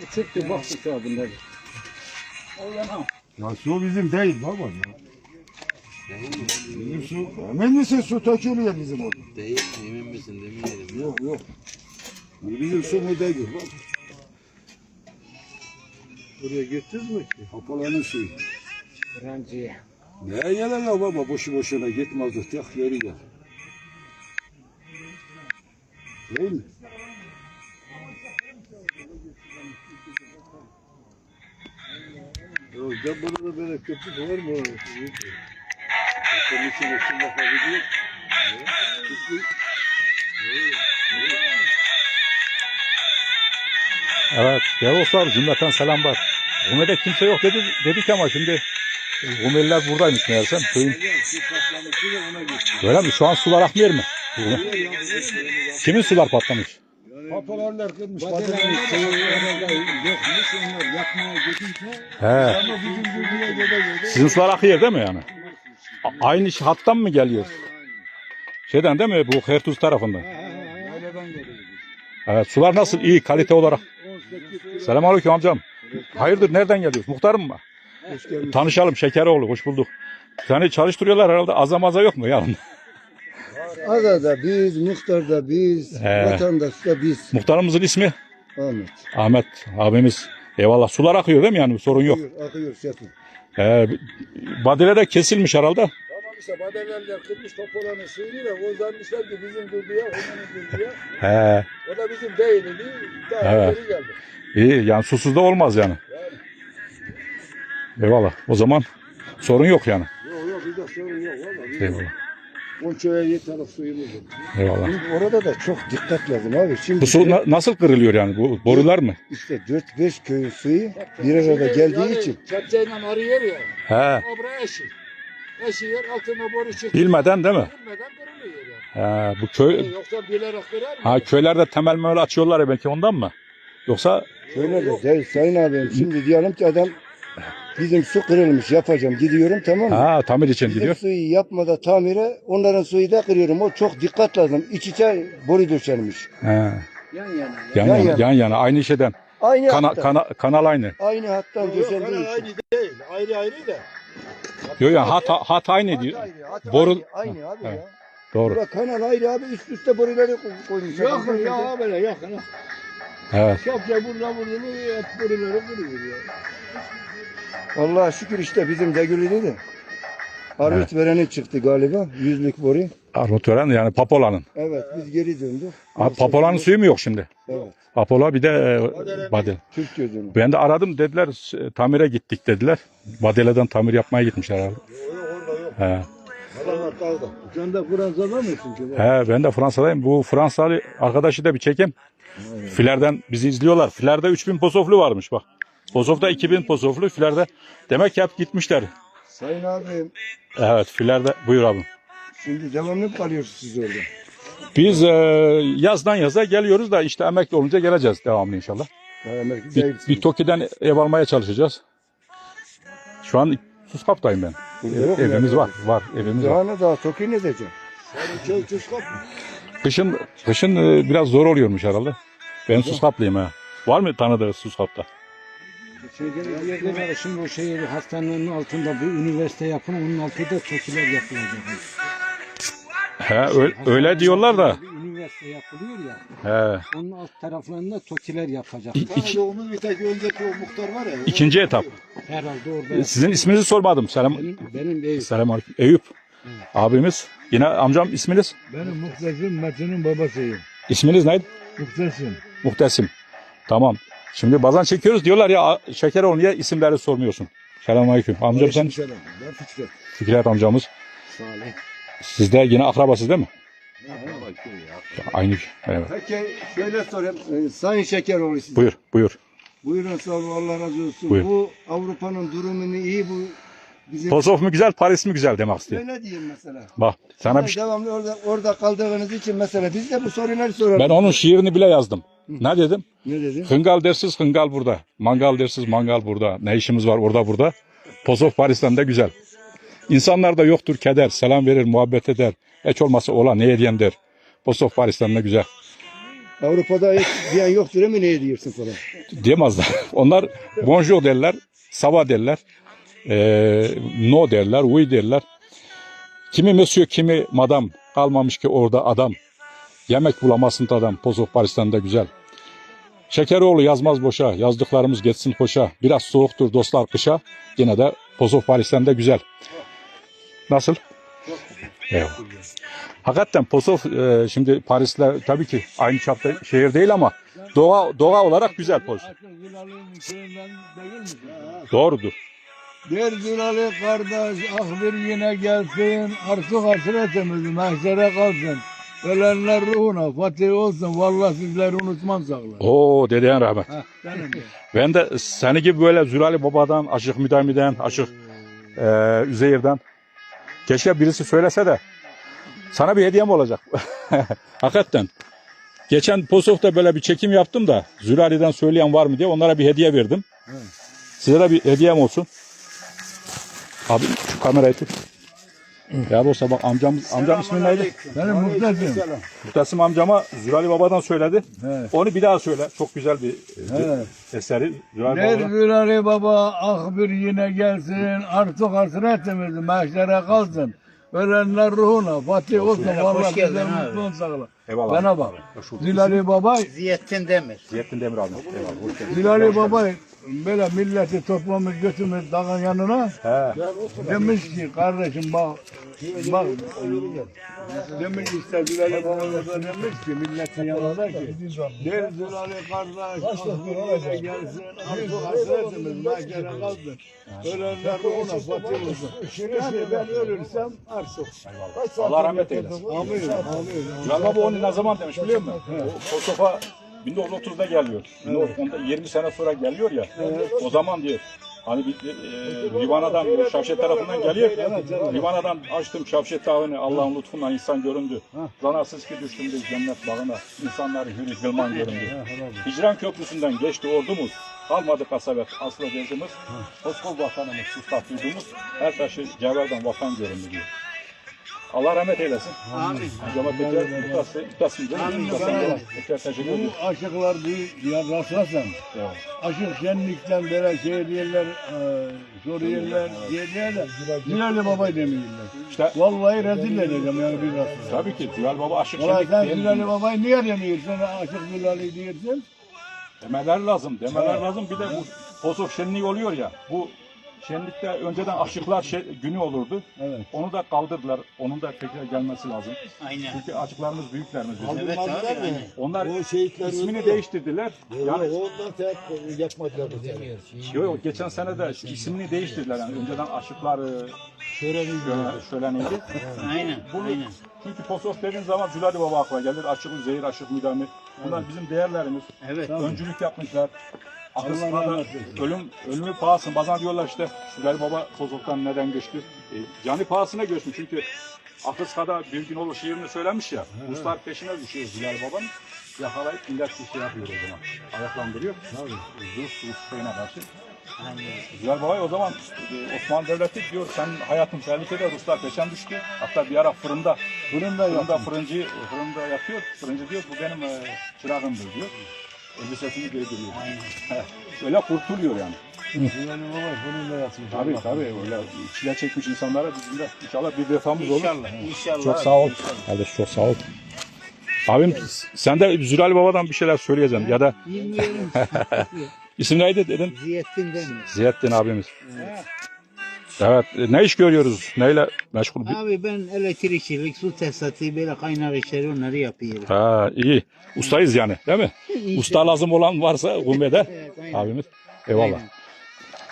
Çıktı baktı şu an bunlar. Ya su bizim değil baba ya. Bizim su, emin misin su tökülüyor bizim orada? Değil, emin misin demeyelim. Yok yok. Bizim su mu değil bak. Buraya gittiniz mi ki? Kapalanın suyu. Öğrenciye. Ne gelen ya baba boşu boşuna gitmezdik yak geri gel. Değil mi? Ben burada böyle köpük var mı? Senin için için bakabiliyor. Evet, dostlar cümleten selamlar. Rume'de kimse yok dedi, dedik ama şimdi Rumeliler buradaymış meğersem. Köyün... Öyle mi? Şu an sular akmıyor mu? Kimin sular patlamış? Kapalanlar kırmış. Şey orada yokmuş onlar yakmaya gidince He. Ama bizim dünya göre göre. Sizin sular akıyor değil mi yani? A- aynı şey- hattan mı geliyor? Şeyden değil mi? Bu Hertuz tarafından. Yayladan geliyor. Evet, sular nasıl? iyi kalite olarak. Selamünaleyküm amcam. Hayırdır nereden geliyoruz? Muhtarım mı? Tanışalım Şekeroğlu hoş bulduk. Seni çalıştırıyorlar herhalde azamaza yok mu yarın? Ada da biz, muhtar da biz, He. vatandaş da biz. Muhtarımızın ismi Ahmet. Ahmet abimiz. Eyvallah sular akıyor değil mi yani sorun yok. Akıyor, akıyor şefim. Ee, Badire de kesilmiş herhalde. Tamam işte badelerler kırmış topolanın suyunu da o zannetmişler ki bizim durduya, onun durduya. He, O da bizim değildi. Daha Evet. geri geldi. iyi yani susuz da olmaz yani. Eyvallah o zaman sorun yok yani. Yok yok bizde sorun yok valla. Bizim Suyumuz yok. Eyvallah. Biz orada da çok dikkat lazım abi. Şimdi Bu su na- nasıl kırılıyor yani? Bu borular mı? işte 4-5 köyün suyu bir arada geldiği yani, için Kepçeyle arıyor ya. He. O buraya eşi. Eşiyor altına boru çıkıyor. Bilmeden değil mi? Bilmeden kırılıyor yani. He, bu köy Yoksa bilerek kırar mı? ha köylerde temel möyle açıyorlar ya belki ondan mı? Yoksa köylerde değil sayın abim. Şimdi diyelim ki adam bizim su kırılmış yapacağım gidiyorum tamam mı? ha tamir için Bizim gidiyor. suyu yapmada tamire onların suyu da kırıyorum. O çok dikkat lazım. İç içe boru döşenmiş. He. yan yana. Yan, Yan yana, yana. yan yana aynı şeyden. Aynı Kana, hattan. kana, kanal aynı. Aynı hattan döşendiği kanal için. aynı değil. Ayrı ayrı da. Yok ya hat, hat aynı diyor. Hat aynı, hat Boru- aynı, aynı abi Evet. ya. Doğru. Bura kanal ayrı abi üst üste boruları koy- koymuşlar. Yok ya böyle yok. Evet. Kepçe burada burada mı hep buraları vuruyor ya. Allah'a şükür işte bizim Degül'de de. Armut vereni çıktı galiba. Yüzlük boru. Armatören yani Papola'nın. Evet biz geri döndük. Ha, Papola'nın suyu mu yok şimdi? Evet. Papola bir de e, Badel. Türk gözünü. Ben de aradım dediler e, tamire gittik dediler. Badele'den tamir yapmaya gitmişler herhalde. He. Sen de Fransa'da mısın ki? He, ben de Fransa'dayım. Bu Fransalı arkadaşı da bir çekeyim. Filerden bizi izliyorlar. Filerde 3000 posoflu varmış bak. Posof'ta 2000 posoflu. Filerde demek ki hep gitmişler. Sayın abim Evet filerde buyur abim. şimdi devamlı mı kalıyorsunuz siz orada? Biz e, yazdan yaza geliyoruz da işte emekli olunca geleceğiz devamlı inşallah. Amerika Bir, zayıfsınız. bir Toki'den ev almaya çalışacağız. Şu an Suskap'tayım ben. Burada yok mu evimiz var. Var. Evimiz var. Daha ne daha Toki ne diyeceğim? Kışın kışın e, biraz zor oluyormuş herhalde. Ben Suskaplıyım ha. Var mı tanıdığı Suskap'ta? Var şimdi o şey hastanenin altında bir üniversite yapın onun altında tokiler yapılacak. He, öyle, öyle diyorlar da. Bir üniversite yapılıyor ya. He. Onun alt taraflarında tokiler yapacak. İ- iki- Doğumuz bir tek önceki o muhtar var ya. ikinci etap. Herhalde orada. E, Sizin isminizi sormadım. Selam. Benim, benim ev. Selamünaleyküm. Eyüp. Abimiz. Yine amcam isminiz? Benim Muhtesim Metin'in babasıyım. İsminiz neydi? Muhtesim. Muhtesim. Tamam. Şimdi bazen çekiyoruz diyorlar ya "A- Şekeroğlu niye isimleri sormuyorsun? Selamünaleyküm. Amcam sen Selam. Ben Fikret. Fikret amcamız. Salih. Siz de yine akrabasız değil mi? Aynı. Evet. Peki şöyle sorayım. Ee, Sayın Şekeroğlu siz. Buyur, buyur. Buyurun sağ olun Allah razı olsun. Buyur. Bu Avrupa'nın durumunu iyi bu bizim Posof mu güzel, Paris mi güzel demek istiyor. öyle diyeyim mesela. Bak sana bir şey. Devamlı orada orada kaldığınız için mesela biz de bu soruları soralım. Ben onun şiirini bile yazdım. Ne dedim? Ne dedin? Hıngal dersiz hıngal burada. Mangal dersiz mangal burada. Ne işimiz var orada burada. Posof Paris'ten de güzel. İnsanlarda yoktur keder. Selam verir, muhabbet eder. Hiç olmasa ola ne hediyem der. Posof Paris'ten de güzel. Avrupa'da hiç diyen yoktur değil mi ne diyorsun falan. Diyemezler. Onlar bonjour derler, sava derler, eee, no derler, oui derler. Kimi monsieur, kimi madam kalmamış ki orada adam. Yemek bulamazsın adam. Pozov Paris'ten de güzel. Şekeroğlu yazmaz boşa, yazdıklarımız geçsin hoşa. Biraz soğuktur dostlar kışa, yine de Pozov Paris'ten de güzel. Nasıl? Eyvallah. Hakikaten Pozov e, şimdi Paris'le tabii ki aynı çapta şehir değil ama doğa doğa olarak güzel misin? Doğrudur. Der Zülali kardeş ah bir yine gelsin artık hasretimiz mahşere kalsın. Ölenler ruhuna fatih olsun vallahi sizleri unutmam sağlar. Oo dedeyen rahmet. Heh. Ben de seni gibi böyle Zülali Baba'dan, Aşık Müdami'den, Aşık e, Üzeyir'den keşke birisi söylese de sana bir hediyem olacak. Hakikaten. Geçen Posof'ta böyle bir çekim yaptım da Zülali'den söyleyen var mı diye onlara bir hediye verdim. Size de bir hediyem olsun. Abi şu kamerayı tut. Ya olsa bak amcam, amcam ismi neydi? Benim muhteşem. Muhtasim amcama Zülali Baba'dan söyledi. He. Onu bir daha söyle. Çok güzel bir He. eseri. Zülali Der Baba'dan. Zülali baba ah bir yine gelsin artık hasretimiz mahşere kalsın. Ölenler ruhuna fatih olsun vallahi geldin sizleri abi. unutmam sağlar. Eyvallah. Bana bak. Zülali baba Ziyetin Demir. Ziyaettin Demir abi. Eyvallah. Hoş geldin. Zülali Baba böyle milleti toplamış götürmüş dağın yanına. He. Demiş ki kardeşim bak bak demiş işte Zülali Baba da demiş ki milletin yanına ki der Zülali kardeş aklına gelsin artık hasretimiz mahkere kalsın. Ölenler ruhuna fatih olsun. Yani ben ölürsem artık. Allah rahmet eylesin. Amin. Amin. Zülal Baba onu ne zaman demiş biliyor musun? O Kosofa 1930'da geliyor. 1910'da 20 sene sonra geliyor ya. O zaman diyor. Hani bir, e, Livana'dan, Şavşet tarafından geliyor. Livana'dan açtım Şavşet Dağı'nı Allah'ın lütfundan insan göründü. Zanarsız ki düştüm de cennet bağına. İnsanlar hürri gılman göründü. Hicran Köprüsü'nden geçti ordumuz. Kalmadı kasabet aslı gezimiz. Koskol vatanımız sustak duydumuz. Her taşı cevherden vatan göründü diyor. Allah rahmet eylesin. Amin. Tekrar mutlası, mutlasın değil mi? Amin. Mutlasın. Amin. Tekrar teşekkür ederim. Bu aşıklar bir ya rastlasan Eyvallah. aşık şenlikten böyle şey diyorlar, e, soruyorlar, diye diyorlar. Zülali Baba demiyorlar. İşte Vallahi rezil edeceğim yani bir rastlasan. tabii ki Zülal Baba aşık Valla şenlik sen. Zülali Baba'yı niye demiyorsun? Aşık Zülali diyorsun. Demeler lazım. Demeler lazım. Bir de bu Posok şenliği oluyor ya. Bu şenlikte önceden aşıklar şey- günü olurdu. Evet. Onu da kaldırdılar. Onun da tekrar gelmesi lazım. Aynen. Çünkü aşıklarımız büyüklerimiz bizim. Evet abi. Aynen. Onlar O şehitler ismini değiştirdiler. Yani ondan sebep yapmadılar bu. Yok yok geçen sene de ismini değiştirdiler. Yani önceden aşıklar e, şöyle, şöleniydi. Aynen. Bunu, Aynen. çünkü Posos dediğin zaman Zülali Baba akla gelir. Aşık Zehir, Aşık Müdamir. Bunlar bizim değerlerimiz. Evet. Öncülük yapmışlar. Allah Akısına da rahmet eylesin. ölüm, ölümü pahasına. Bazen diyorlar işte Zülali Baba Pozok'tan neden göçtü? E, canı pahasına göçmüş çünkü Akıska'da bir gün olur şiirini söylemiş ya. Ruslar peşine düşüyor Zülal Baba'nın. Yakalayıp millet bir şey yapıyor o zaman. Ayaklandırıyor. Rus, Rus şeyine karşı. Zülal Baba'yı o zaman e, Osmanlı Devleti diyor sen hayatın tehlikede Ruslar peşen düştü. Hatta bir ara fırında Fırında fırında fırıncı fırında yapıyor. Fırıncı diyor bu benim e, çırağımdır diyor. Elbisesini giydiriyor. Öyle kurtuluyor yani. Zülali Baba fırında yaptım. Tabii tabii öyle çile çekmiş insanlara bizim de inşallah bir vefamız olur. İnşallah. İnşallah. Çok sağ ol. Kardeş çok sağ ol. Abim sen de Zülal Baba'dan bir şeyler söyleyeceksin ya da Bilmiyorum. isim neydi dedin? Ziyetin Demir. Ziyaettin abimiz. Evet ne iş görüyoruz? Neyle meşgul? Abi ben elektrikçilik, su tesisatı, böyle kaynak işleri onları yapıyorum. Ha iyi. Ustayız yani değil mi? Usta lazım olan varsa Gumbe'de Evet, aynen. abimiz. Eyvallah. Aynen.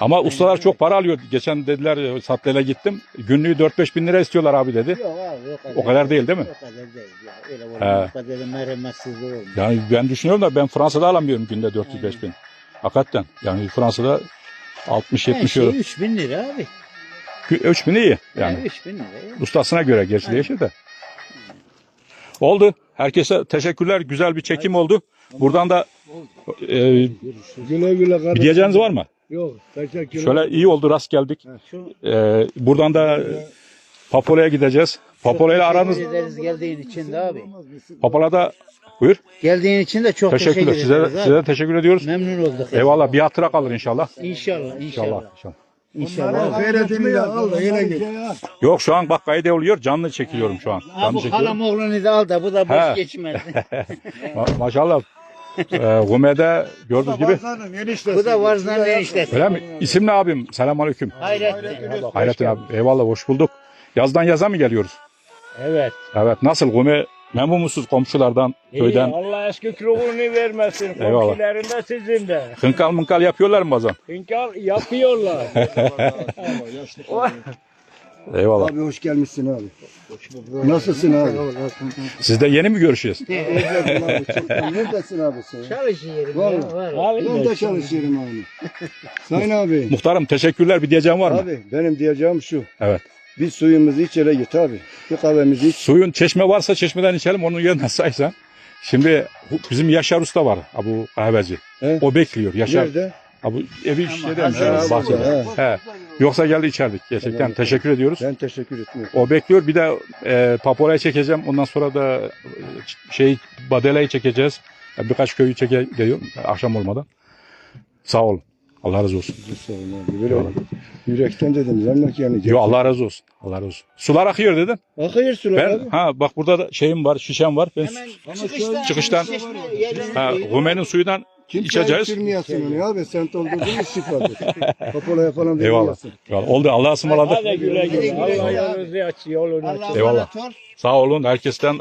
Ama ustalar çok para alıyor. Geçen dediler e, Sattle'yle gittim. Günlüğü 4-5 bin lira istiyorlar abi dedi. Yok abi o kadar. O kadar değil değil mi? O kadar değil ya. Öyle olmaz. O kadar da merhametsizlik olmaz. Yani ben düşünüyorum da ben Fransa'da alamıyorum günde 400-5 bin. Hakikaten. Yani Fransa'da 60-70 Her şey euro. 3000 lira abi. 3 bin iyi Yani. yani. 3000 lira. ya. Ustasına göre gerçi değişir de. Oldu. Herkese teşekkürler. Güzel bir çekim oldu. Buradan da e, Güle güle bir kardeşim. diyeceğiniz var mı? Yok teşekkür Şöyle iyi oldu rast geldik. Şu E, buradan da e, Papola'ya gideceğiz. Papola ile aranız Teşekkür ederiz geldiğin için de abi. Papola'da Buyur. Geldiğin için de çok Teşekkürler. teşekkür Size, ederiz. de- abi. size de teşekkür ediyoruz. Memnun olduk. Eyvallah. Bir hatıra kalır inşallah. İnşallah, İnşallah. inşallah. inşallah. İnşallah. Gayretini de al da yine git. Yok şu an bak kaydı oluyor. Canlı çekiliyorum şu an. Ha, Canlı bu çekiyorum. halam oğlunu da al da bu da boş He. geçmez. Ma- maşallah. Ee, Gume'de gördüğünüz gibi. bu da Varzan'ın eniştesi. Öyle mi? İsim ne abim? Selamünaleyküm. Hayrettin. Hayrettin abi. Eyvallah hoş bulduk. Yazdan yaza mı geliyoruz? Evet. Evet. Nasıl Gume? Memnun musunuz komşulardan, köyden? İyi, Allah eski ruhunu vermesin. Eyvallah. Komşuların da sizin de. Hınkal mınkal yapıyorlar mı bazen? İnkar yapıyorlar. Eyvallah. Abi hoş gelmişsin abi. Nasılsın abi? Siz de yeni mi görüşeceğiz? Neredesin abi sen? Çalışıyorum. Vallahi. Ben de çalışıyorum abi. Sayın abi. Muhtarım teşekkürler. Bir diyeceğim var mı? Abi benim diyeceğim şu. Evet. Biz suyumuzu iç hele git abi. Bir kahvemizi iç. Suyun çeşme varsa çeşmeden içelim. Onun yerine saysan. Şimdi bizim Yaşar Usta var. Ha, Bu kahveci. He. O bekliyor. Yaşar. Nerede? Ha, bu evi şeyde Ha, bahçede. burada, He. Yoksa geldi içerdik. Gerçekten teşekkür ediyoruz. Ben teşekkür etmiyorum. O bekliyor. Bir de e, Papora'yı çekeceğim. Ondan sonra da e, şey Badela'yı çekeceğiz. Birkaç köyü çeke geliyor akşam olmadan. Sağ olun. Allah razı olsun. Böyle yürekten dedim. Zannet yani. Yo Allah razı olsun. Allah razı olsun. Sular akıyor dedin. Akıyor sular Ben abi. ha bak burada da şeyim var, şişem var. Ben Hemen çıkıştan, çıkıştan- çeşme yerlerine ha. Rumen'in suyundan Kimse içeceğiz. içirmeyesin onu abi. Sen doldurdun mu şifadır. Kapolaya falan Eyvallah. vermiyorsun. Eyvallah. Oldu. Allah'a ısmarladık. Hadi güle güle. Allah yolunuzu açıyor. Eyvallah. Sağ olun. Herkesten